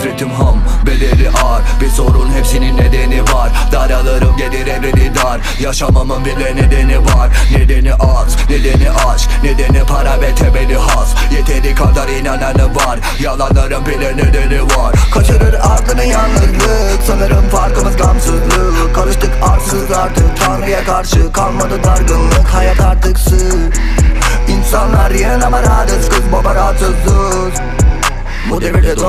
Nefretim ham bedeli ağır. Bir sorun hepsinin nedeni var. Daralırım gelir evreni dar. Yaşamamın bile nedeni var. Nedeni az, nedeni aşk Nedeni para ve temeli has. Yeteri kadar inananı var. Yalanların bile nedeni var. Kaçırır aklını yalnızlık. Sanırım farkımız gamsızlık. Karıştık arsız artık Tanrı'ya karşı kalmadı dargınlık. Hayat artık sır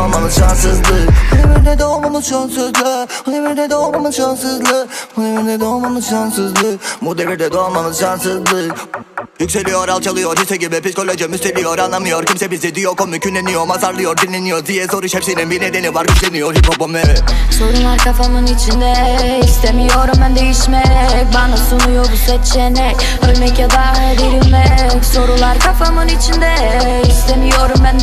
doğmamız şanssızlık. Devirde doğmamız şanssızlık. Devirde doğmamız şanssızlık. Devirde doğmamız şanssızlık. Bu devirde doğmamız şanssızlık. Yükseliyor alçalıyor hisse gibi psikolojim üsteliyor anlamıyor. Kimse bizi diyor komükleniyor mazarlıyor dinleniyor diye soruş hepsinin bir nedeni var güçleniyor hip hop'um evet. Sorunlar kafamın içinde İstemiyorum ben değişmek. Bana sunuyor bu seçenek Ölmek ya da dirilmek. Sorular kafamın içinde İstemiyorum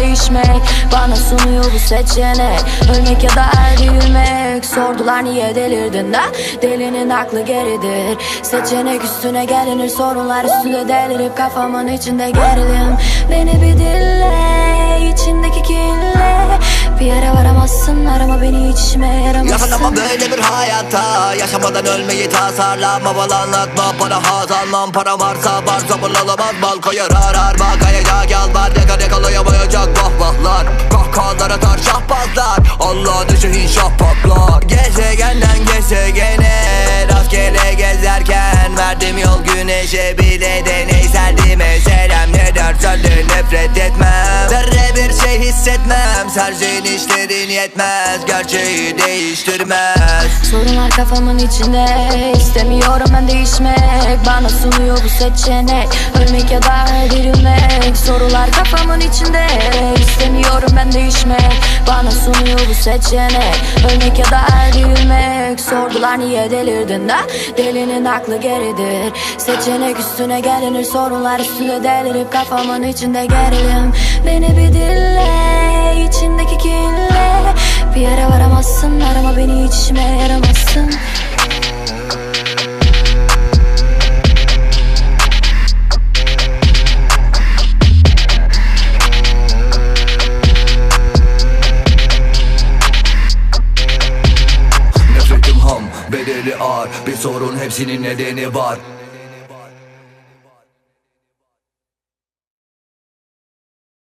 değişmek Bana sunuyor bu seçenek. Ölmek ya da dirilmek Sordular niye delirdin de? Delinin aklı geridir. Seçenek üstüne gelinir Sorunlar üstünde delirip Kafamın içinde gerilim. Beni bir dinle içindeki yere varamazsın Arama beni hiç işime yaramazsın. Yaşamam böyle bir hayatta Yaşamadan ölmeyi tasarlama Bal anlatma para haz almam. Para varsa var sabır alamaz Bal koyar arar Bak kayacak yalvar Deka dekalayamayacak vahvahlar Kahkahalar atar şahbazlar Allah dışı hiç şahbaplar Gezegenden gezegene Rastgele gezerken. Verdim yol güneşe bile deneyseldim Eserem ne dersen de yetmez Gerçeği değiştirmez. Sorunlar kafamın içinde İstemiyorum ben değişmek. Bana sunuyor bu seçenek Ölmek ya da dirilmek. Sorular kafamın içinde İstemiyorum ben değişmek. Bana sunuyor bu seçenek Ölmek ya da dirilmek. Sordular niye delirdin de Delinin aklı geridir. Seçenek üstüne gelinir Sorunlar üstüne delirip Kafamın içinde gerilim. Beni bir dinle içindeki işime yaramazsın. Bedeli ağır. Bir sorun hepsinin nedeni var